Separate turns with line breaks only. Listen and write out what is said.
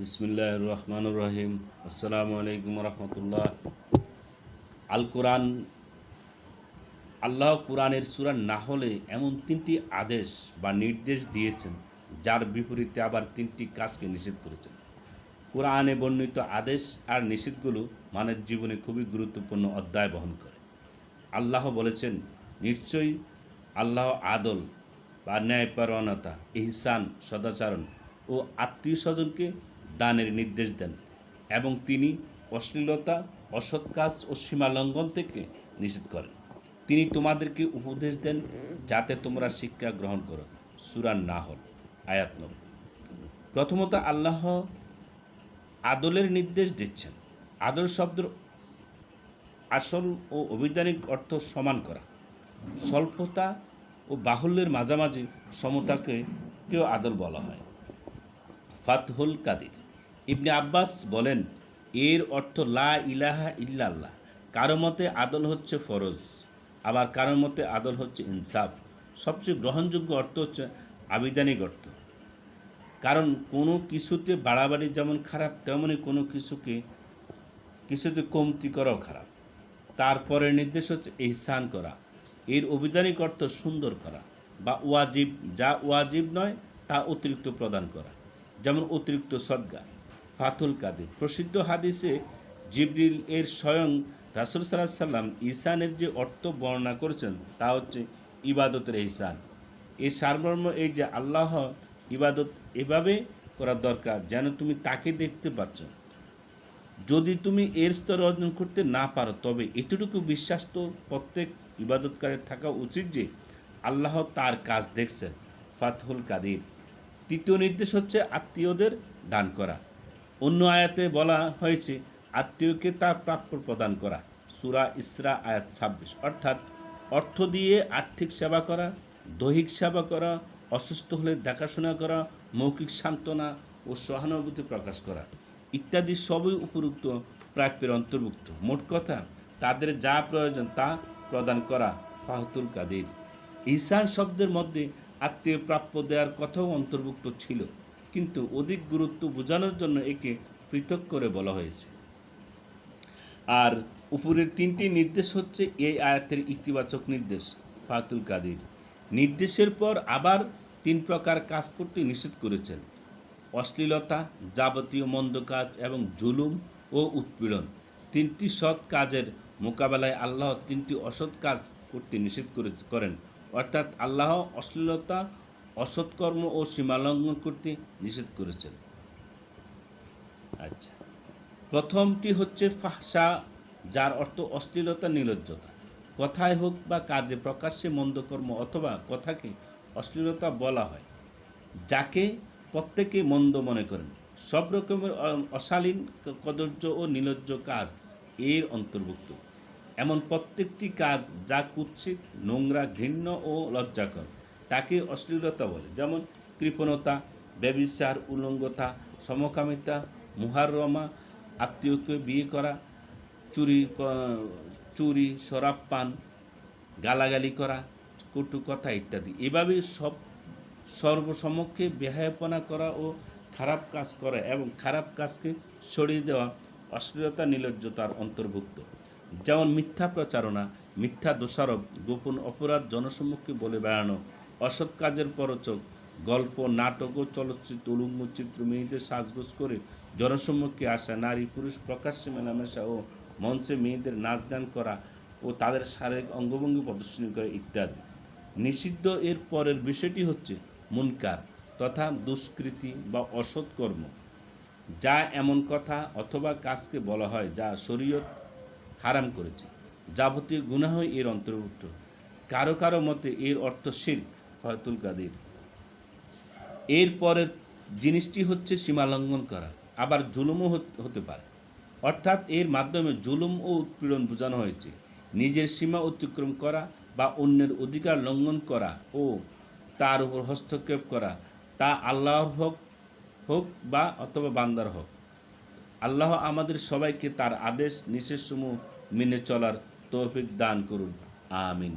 বিসমিল্লাহ রহমান রহিম আসসালামু আলাইকুম রহমতুল্লাহ আল কোরআন, আল্লাহ কোরআনের সুরান না হলে এমন তিনটি আদেশ বা নির্দেশ দিয়েছেন, যার বিপরীতে আবার তিনটি কাজকে নিষেধ করেছেন। কোরআনে বর্ণিত আদেশ আর নিষেধগুলো মানব জীবনে খুবই গুরুত্বপূর্ণ অধ্যায় বহন করে। আল্লাহ বলেছেন, নিশ্চয়ই আল্লাহ আদল বা ন্যায়পরণতা ইহসান, সদাচরণ ও আত্মীয় স্বজনকে দানের নির্দেশ দেন এবং তিনি অশ্লীলতা, অসৎ কাজ ও সীমা লঙ্ঘন থেকে নিষেধ করেন। তিনি তোমাদেরকে উপদেশ দেন যাতে তোমরা শিক্ষা গ্রহণ করো। সুরান না হল আয়াত নব্বই। প্রথমত আল্লাহ আদলের নির্দেশ দিচ্ছেন। আদল শব্দের আসল ও অভিধানিক অর্থ সমান করা। স্বল্পতা ও বাহুল্যের মাঝামাঝি সমতাকে কেউ আদল বলা হয়। ফাতহুল কাদির। ইবনে আব্বাস বলেন, এর অর্থ লা ইলাহা ইল্লাল্লাহ। কারও মতে আদল হচ্ছে ফরজ, আবার কারও মতে আদল হচ্ছে ইনসাফ। সবচেয়ে গ্রহণযোগ্য অর্থ হচ্ছে আবিধানিক অর্থ। কারণ কোনো কিছুতে বাড়াবাড়ি যেমন খারাপ তেমনই কোনো কিছুকে, কিছুতে কমতি করাও খারাপ। তারপরে নির্দেশ হচ্ছে ইহসান করা। এর অভিধানিক অর্থ সুন্দর করা বা ওয়াজিব, যা ওয়াজিব নয়, তা অতিরিক্ত প্রদান করা। যেমন অতিরিক্ত সদ্গা। ফাতুল কাদের। প্রসিদ্ধ হাদিসে জিবরিল এর স্বয়ং রাসুল সাল্লাহ সাল্লাম ইসানের যে অর্থ বর্ণনা করেছেন, তা হচ্ছে ইবাদতের ইহসান এই সারমর্ম, এই যে আল্লাহ ইবাদত এভাবে করা দরকার যেন তুমি তাকে দেখতে পাচ্ছ। যদি তুমি এর স্তর অর্জন করতে না পারো, তবে এতটুকু বিশ্বাস তো প্রত্যেক ইবাদতকারের থাকা উচিত যে আল্লাহ তার কাজ দেখছেন, ফাতহুল কাদির। তৃতীয় নির্দেশ হচ্ছে আত্মীয়দের দান করা। অন্য আয়াতে বলা হয়েছে, আত্মীয়কে তার প্রাপ্য প্রদান করা। সুরা ইসরা আয়াত ছাব্বিশ। অর্থাৎ অর্থ দিয়ে আর্থিক সেবা করা, দৈহিক সেবা করা, অসুস্থ হলে দেখাশোনা করা, মৌখিক সান্ত্বনা ও সহানুভূতি প্রকাশ করা ইত্যাদি সবই উপরুক্ত প্রাপ্যের অন্তর্ভুক্ত। মোট কথা, তাদের যা প্রয়োজন তা প্রদান করা ফাহতুল কাদির। ইসান শব্দের মধ্যে আত্মীয় প্রাপ্য দেওয়ার কথাও অন্তর্ভুক্ত ছিল। কিন্তু অধিক গুরুত্ব বোঝানোর জন্য একে পৃথক করে বলা হয়েছে। আর উপরের তিনটি নির্দেশ হচ্ছে এই আয়াতের ইতিবাচক নির্দেশ, ফাতুল কাদির। নির্দেশের পর আবার তিন প্রকার কাজ করতে নিষেধ করেছেন। অশ্লীলতা, যাবতীয় মন্দ কাজ এবং জুলুম ও উৎপীড়ন। তিনটি সৎ কাজের মোকাবেলায় আল্লাহ তিনটি অসৎ কাজ করতে নিষেধ করে করেন। অর্থাৎ আল্লাহ অশ্লীলতা অসৎকর্ম ও সীমালঙ্ঘন করতে নিষেধ করেছেন। আচ্ছা। প্রথমটি হচ্ছে ফাহসা, যার অর্থ অশ্লীলতা নির্লজ্জতা কথায় হোক বা কাজে প্রকাশ্যে মন্দকর্ম অথবা কথাকে অশ্লীলতা বলা হয়, যাকে প্রত্যেকে মন্দ মনে করেন। সব রকমের অশালীন কদর্য ও নিলজ্জ কাজ এর অন্তর্ভুক্ত। এমন প্রত্যেকটি কাজ যা কুৎসিত, নোংরা, ঘৃণ্য ও লজ্জাকর। তাকে অশ্লীলতা বলে। যেমন কৃপণতা, ব্যবিচার, উলঙ্গতা, সমকামিতা, মুহাররমা, আত্মীয়কে বিয়ে করা, চুরি চুরি, শরাব পান, গালাগালি করা, কটু কথা ইত্যাদি। এভাবে সব সর্বসমক্ষে বেহায়াপনা করা ও খারাপ কাজ করা এবং খারাপ কাজকে সরিয়ে দেওয়া অশ্লীলতা, নির্লজ্জতার অন্তর্ভুক্ত। যেমন মিথ্যা প্রচারণা, মিথ্যা দোষারোপ, গোপন অপরাধ জনসম্মুখে বলে বেড়ানো অসৎ কাজের পরচক গল্প, নাটক ও চলচ্চিত্র উলুঙ্গচিত্র মেয়েদের সাজগোজ করে জনসম্মুখে আসা নারী পুরুষ প্রকাশ্যে মেলামেশা ও মঞ্চে মেয়েদের নাচ গান করা ও তাদের শারীরিক অঙ্গভঙ্গি প্রদর্শনী করা ইত্যাদি। নিষিদ্ধ এর পরের বিষয়টি হচ্ছে মুনকার তথা দুষ্কৃতি বা অসৎ কর্ম। যা এমন কথা অথবা কাজকে বলা হয় যা শরীয়ত হারাম করেছে। যাবতীয় গুনাহ এর অন্তর্ভুক্ত। কারও কারও মতে এর অর্থ শির ফয়তুল কাদির। এর পরের জিনিসটি হচ্ছে সীমালঙ্ঘন করা। আবার জুলুমও হতে পারে। অর্থাৎ এর মাধ্যমে জুলুম ও উৎপীড়ন বোঝানো হয়েছে। নিজের সীমা অতিক্রম করা বা অন্যের অধিকার লঙ্ঘন করা ও তার উপর হস্তক্ষেপ করা তা আল্লাহর হোক হোক বা অথবা বান্দার হোক। আল্লাহ আমাদের সবাইকে তার আদেশ, নিষেধসমূহ মেনে চলার তৌফিক দান করুন। আমিন।